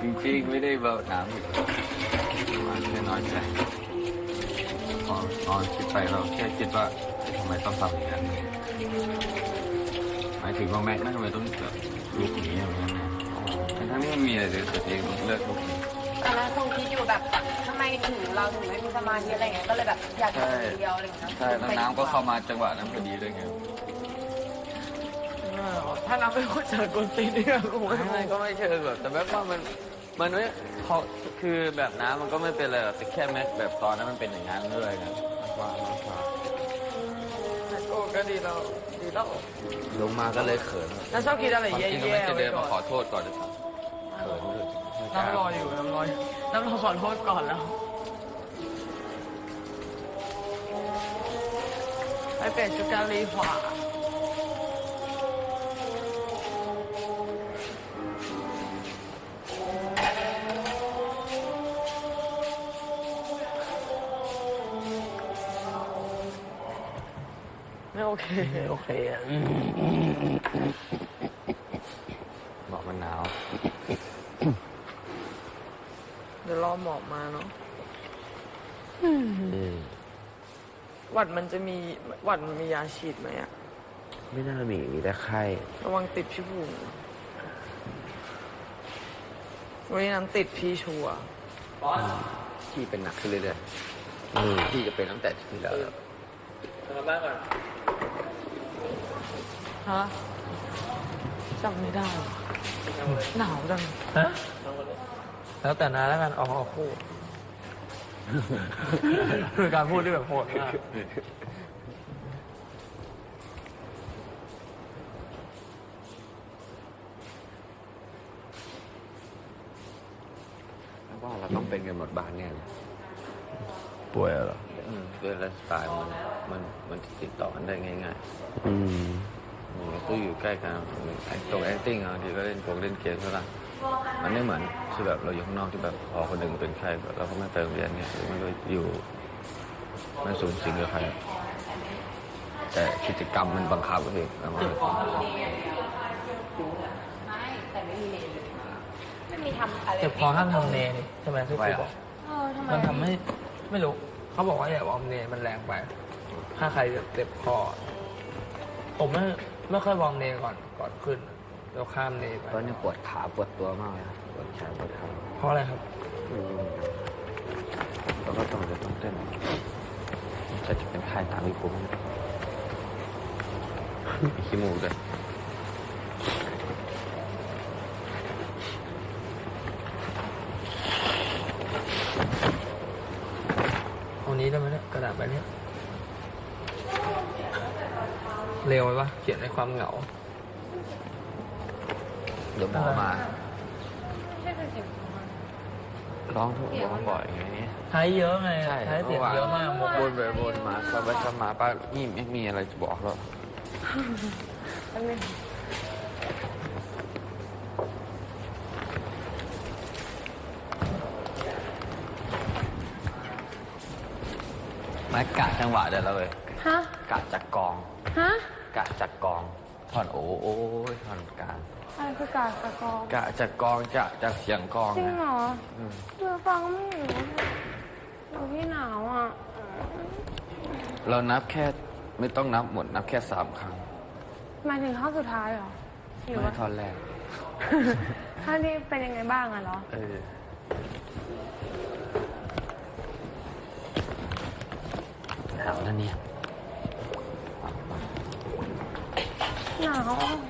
จริงไม่ได้เบาน้ำอยู่มาแค่น้อยใจพอพอคิดไปเราแค่คิดว่าทำไมต้องทำอย่างนั้นหมายถึงว่าแม็กซ์นทำไมต้องแบบลุกหนีอย่างนั้นนะทั้งที่มันมีอะไรเลยแต่เองเลือกลุกหนีตอนนั้นคงคิดอยู่แบบทำไมถึงเราถึงไม่มีสมาธิอะไรเงี้ยก็เลยแบบอยากอยู่คนเดียวอะไรเงี้ยใช่แล้วน้ำก็เข้ามาจังหวะนั้นพอดีด้วยไง ถ้าน้ำเป็นคนเจอกวนตีนเนี่ยกูไม่ไม่ก็ไม่เชิงแบบแต่แบบว่ามันมันไม่เขาคือแบบน้ำมันก็ไม่เป็นอะไรหรอกแต่แค่แม็กแบบตอนนั้นมันเป็นอย่างนั้นด้วยไงมากกว่ามากกว่าโอ้ก็ดีแล้วดีแล้วลงมาก็เลยเขินน้าชอบคิดอะไรความแย่จริงก็ๆไม่จะเดินก่มาอนขอโทษก่อนด้วยซ้ำเขินเลยน้ำรออยู่น้ำรออยู่น้ำรอขอโทษก่อนแล้วไปเปลี่ยนชุดการรีขวา ไม่โอเคโอเคอะบอกมันหนาว เดี๋ยวรอหมอกมาเนาะหวัดมันจะมีหวัดมันมียาฉีดไหมอะไม่น่ามีมีแต่ไข้ระวังติดพี่บุ๋มวันนี้น้ำติดพี่ชัวร์ที่เป็นหนักขึ้นเรื่อยอืมๆที่จะเป็นตั้งแต่ที่แล้ว ฮะจำไม่ได้ว่ะหนาวจังฮะแล้วแต่นาแล้วกันออกออกคู่คือการพูดที่แบบโหดมากว่าเราต้องเป็นกันหมดบ้านเนี่ยเลยป่วยเหรออืม ด้วยไลฟ์สไตล์มันมันมันติดต่อกันได้ง่ายอืมๆมันก็อยู่ใกล้กันไอ้ตรง acting บางทีก็เล่นโกงเล่นเกมเท่านั้นมันไม่เหมือนคือแบบเราอยู่ข้างนอกที่แบบพอคนหนึ่งเป็นใครแบบเราก็ไม่ไปโรงเรียนเนี่ยหรือไม่ได้อยู่ไม่สูงสิงกับใคร แต่กิจกรรมมันบังคับก็คือเรามาไม่แต่ไม่มีเนยเลยไม่มีทำอะไรเจ็บคอห้ามทำเนนี่ใช่ไหมที่ครูบอกเออทำไมมันทำให้ไม่รู้ เขาบอกว่าอย่าวอร์มเนมันแรงไป ถ้าใครเจ็บคอ ผมไม่ไม่ค่อยวอร์มเนก่อนก่อนขึ้นแล้วข้ามเนไปตอนนี้ปวดขาปวดตัวมากเลยนะปวดแขนปวดขาเพราะอะไรครับไม่รู้เหมือนกันแล้วก็ต้องจะต้องเต้นจะจะเป็นค่ายตามที่ผมมีขี้มูกด้วย เอานี้ได้ไหมเนี่ยกระดาษใบเนี้ยเร็วไหมวะเขียนในความเหงา เดี๋ยวหมอมาไม่ใช่เป็นเสียงของมันร้องทุกร้องบ่อยอย่างนี้ใช้เยอะไงใช่ใช้เสียงเยอะมากมุกวนไปวนมาป้าไปซ้ำมาป้านี่ไม่มีอะไรจะบอกแล้วแนึงมากะจังหวะเดี๋ยวเราเลยฮะ กะจากกองฮะ กะจากกองท่อนโอ้โอ้ยท่อนกลางอะไรคือการตะกอง กะจากกองจะจากเสียงกองจริงนะเหรออืมเมื่อฟังไม่อยู่เราพี่หนาวอะ เรานับแค่ไม่ต้องนับหมดนับแค่สามครั้งหมายถึงข้อสุดท้ายเหรอ หรือไม่ว่าท่อนแรก ท่านี้เป็นยังไงบ้างอะเหรอ เออ หนาว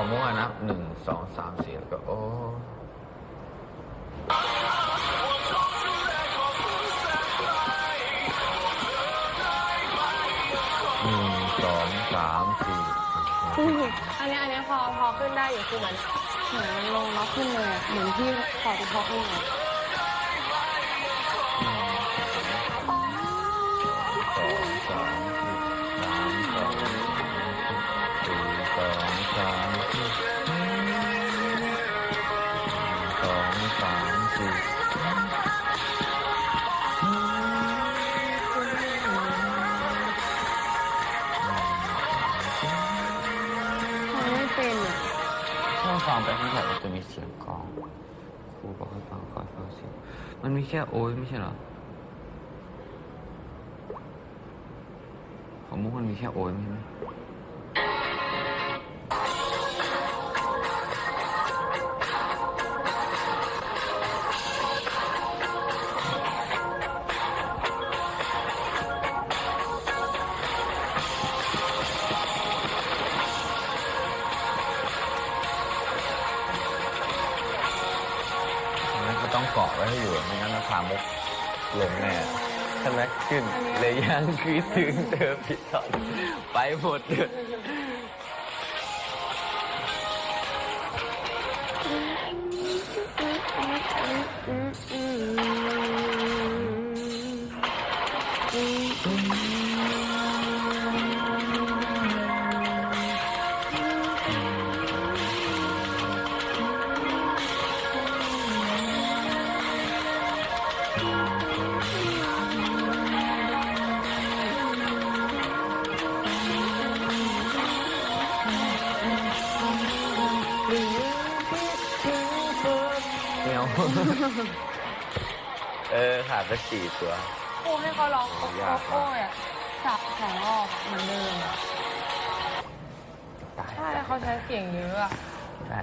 ผมมั่วนะหนึ่งสองสามสี่แล้วก็โอ้หนึ่งสองสามสี่อันนี้อันนี้พอพอขึ้นได้อยู่คือเหมือนเหมือนมันลงแล้วขึ้นเลยเหมือนที่ขอพี่พอขึ้นเลย องครูบอกให้ฟังคอยฟังเสียงมันมีแค่โอ้ยไม่ใช่เหรอของมุกมันมีแค่โอ้ยไม่ใช่ไหม ต้องเกาะไว้ให้อยู่ไม่งั้นเราพามุกลงแน่ใช่ไหมขึ้นเลยยังคือถึงเธอผิดตอนไปหมดเลย เมียวเออขาดไปสี่ตัวครูให้เขาร้องโคยากมากโค่อะสับสองรอบอะเหมือนเดิมอะตายใช่เขาใช้เสียงเยอะอะใช่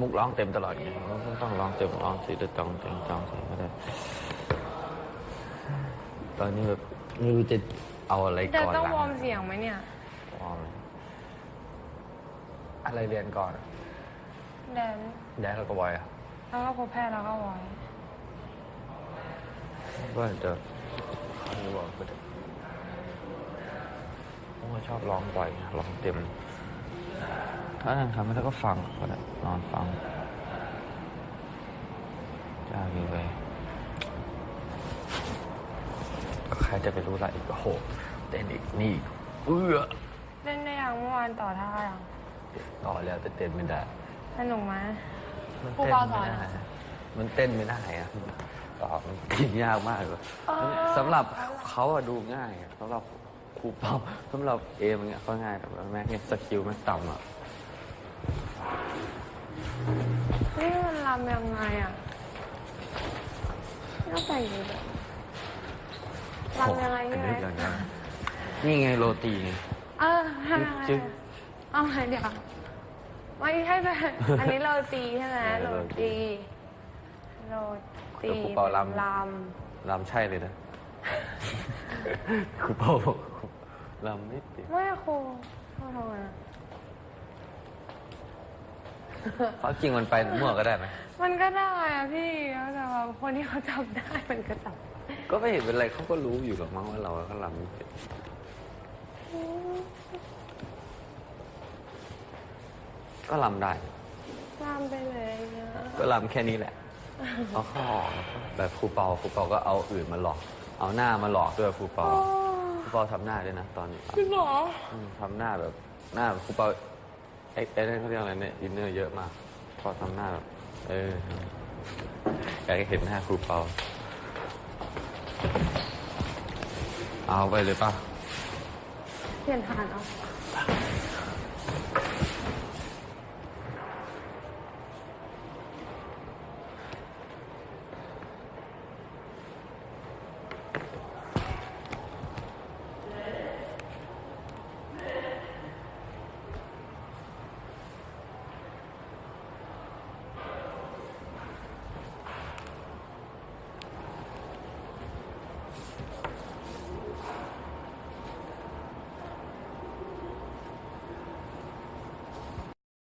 มุกร้องเต็มตลอดไงเราก็ต้องร้องเต็มร้องสีตองเต็มจองใส่ไม่ได้ตอนนี้แบบไม่รู้จะเอาอะไรแต่ก่อนต้องหลังวอร์มเสียงไหมเนี่ยวอร์มเลยอะไรเรียนก่อนแดนแดนแล้วก็บอยอะ แล้วก็พบแพทย์แล้วก็วอยว่าจะเขาจะบอกว่าจะผมก็ชอบร้องบ่อยไงร้องเต็ม ถ้านั่งทำไม่ได้ก็ฟังก็ได้นอนฟังจ้ามีไปก็ใครจะไปรู้ละอีกโอ้โหเต้นอีกนี่อีกเอื้อเล่นได้ยังเมื่อวานต่อท่ายังต่อแล้วแต่เต้นไม่ได้สนุกไหม มันครูเต้นเปาสไม่อนได้เหรอมันเต้นไม่ได้อะต่อมันกินยากมากเลยเออสำหรับเขาอะดูง่ายอะสำหรับครูเปาสำหรับเอมเนี่ยก็ง่ายแต่ว่าแม่งเนี่ยสกิลแม่งต่ำอะนี่มันรำยังไงอะน่าใส่ดีแบบรำยังไงอันใช่นี้ไหมอย่างนั้นนี่ไงโรตีไง เออทำยังไงจึ๊กเอาไงเดี๋ยว ไม่ใช่แบบอันนี้โรตีใช่ไหมเออโรโรตีตีโรตีแล้วครูเปาลำ ลลำใช่เลยนะ ครูเปาบอกลำไม่ติดำไม่ครูครูทำไงอะเขาจริงมันไปมั่วก็ได้ไหมมันก็ได้อะพี่แต่ว่าคนที่เขาจับได้มันก็จับก็ไม่เห็นเป็นไรเขาก็รู้อยู่หรอกมั้งว่าเราก็ลำไม่เป็น ก็ลำได้ลำไปเลยนะ ก็ลำแค่นี้แหละเอาข้อออกแบบครูเปาครูเปาก็เอาอื่นมาหลอก เอาหน้ามาหลอกด้วยครูเปาครูเปาทำหน้าด้วยนะตอนจริงเหรอ อืมทำหน้าแบบหน้าแบบครูเปาไอ้ไอ้นั่นเขาเรียกอะไรเนี่ยอินเนอร์เยอะมากพอทำหน้าแบบเอออยากให้เห็นหน้าครูเปาเอาไปเลยป่ะ เปลี่ยนฐานเอาเ